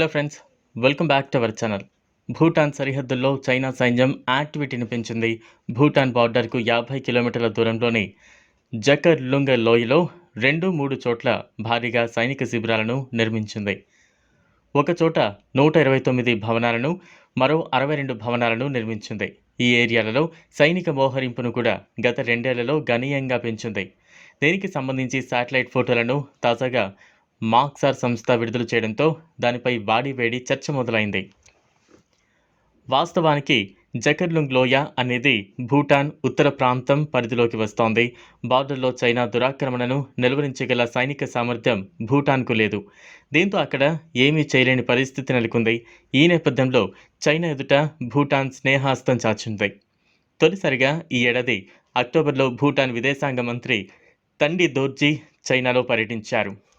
Hello friends welcome back to our channel Bhutan సరిహద్దుల్లో China సైన్యం యాక్టివిటీని పెంచింది భూటాన్ బార్డర్కు యాభై కిలోమీటర్ల దూరంలోని జకర్ లుంగ లోయలో రెండు మూడు చోట్ల భారీగా సైనిక శిబిరాలను నిర్మించింది. ఒక చోట నూట ఇరవై తొమ్మిది భవనాలను మరో అరవై రెండు భవనాలను నిర్మించింది. ఈ ఏరియాలలో సైనిక మోహరింపును కూడా గత రెండేళ్ళలో గణనీయంగా పెంచింది. దీనికి సంబంధించి శాటిలైట్ ఫోటోలను తాజాగా మాక్సార్ సంస్థ విడుదల చేయడంతో దానిపై వాడివేడి చర్చ మొదలైంది. వాస్తవానికి జకర్లుంగ్ లోయ అనేది భూటాన్ ఉత్తర ప్రాంతం పరిధిలోకి వస్తోంది. బార్డర్లో చైనా దురాక్రమణను నిలువరించగల సైనిక సామర్థ్యం భూటాన్కు లేదు. దీంతో అక్కడ ఏమీ చేయలేని పరిస్థితి నెలకొంది. ఈ నేపథ్యంలో చైనా ఎదుట భూటాన్ స్నేహాస్తం చాచింది. తొలిసారిగా ఈ ఏడాది అక్టోబర్లో భూటాన్ విదేశాంగ మంత్రి తండి దోర్జీ చైనాలో పర్యటించారు.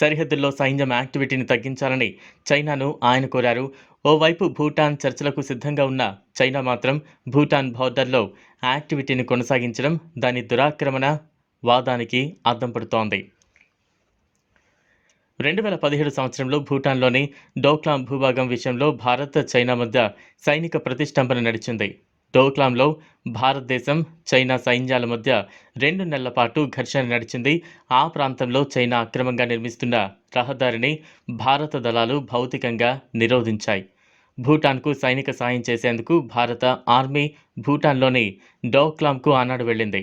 సరిహద్దుల్లో సైన్యం యాక్టివిటీని తగ్గించాలని చైనాను ఆయన కోరారు. ఓవైపు భూటాన్ చర్చలకు సిద్ధంగా ఉన్న చైనా మాత్రం భూటాన్ బోర్డర్లో యాక్టివిటీని కొనసాగించడం దాని దురాక్రమణ వాదానికి అద్దం పడుతోంది. రెండు వేల పదిహేడు సంవత్సరంలో భూటాన్లోని డోక్లాం భూభాగం విషయంలో భారత్ చైనా మధ్య సైనిక ప్రతిష్టంభన నడిచింది. డోక్లాంలో భారతదేశం చైనా సైన్యాల మధ్య రెండు నెలల పాటు ఘర్షణ నడిచింది. ఆ ప్రాంతంలో చైనా అక్రమంగా నిర్మిస్తున్న రహదారిని భారత దళాలు భౌతికంగా నిరోధించాయి. భూటాన్కు సైనిక సాయం చేసేందుకు భారత ఆర్మీ భూటాన్లోని డోక్లాంకు ఆనాడు వెళ్ళింది.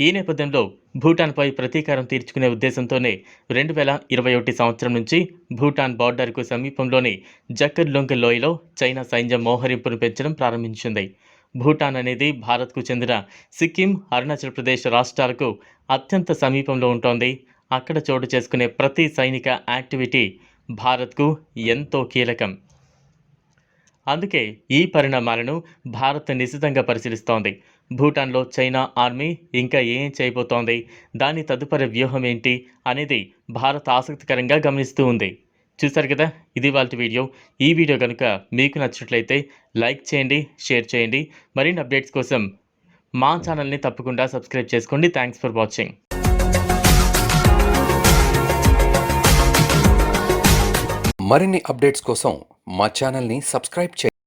ఈ నేపథ్యంలో భూటాన్పై ప్రతీకారం తీర్చుకునే ఉద్దేశంతోనే రెండు వేల ఇరవై ఒకటి సంవత్సరం నుంచి భూటాన్ బార్డర్కు సమీపంలోని జక్కర్లొంగ్ లోయలో చైనా సైన్యం మోహరింపును పెంచడం ప్రారంభించింది. భూటాన్ అనేది భారత్కు చెందిన సిక్కిం అరుణాచల్ ప్రదేశ్ రాష్ట్రాలకు అత్యంత సమీపంలో ఉంటోంది. అక్కడ చోటు చేసుకునే ప్రతి సైనిక యాక్టివిటీ భారత్కు ఎంతో కీలకం. అందుకే ఈ పరిణామాలను భారత్ నిశితంగా పరిశీలిస్తోంది. భూటాన్లో చైనా ఆర్మీ ఇంకా ఏం చేయబోతోంది? దాని తదుపరి వ్యూహం ఏంటి అనేది భారత్ ఆసక్తికరంగా గమనిస్తూ ఉంది. చూశారు కదా? ఇది వాళ్ళ వీడియో. ఈ వీడియో కనుక మీకు నచ్చినట్లయితే లైక్ చేయండి షేర్ చేయండి. మరిన్ని అప్డేట్స్ కోసం మా ఛానల్ని తప్పకుండా సబ్స్క్రైబ్ చేసుకోండి. Thanks for watching. మరిన్ని అప్డేట్స్ కోసం మా ఛానల్ని సబ్స్క్రైబ్ చేయండి.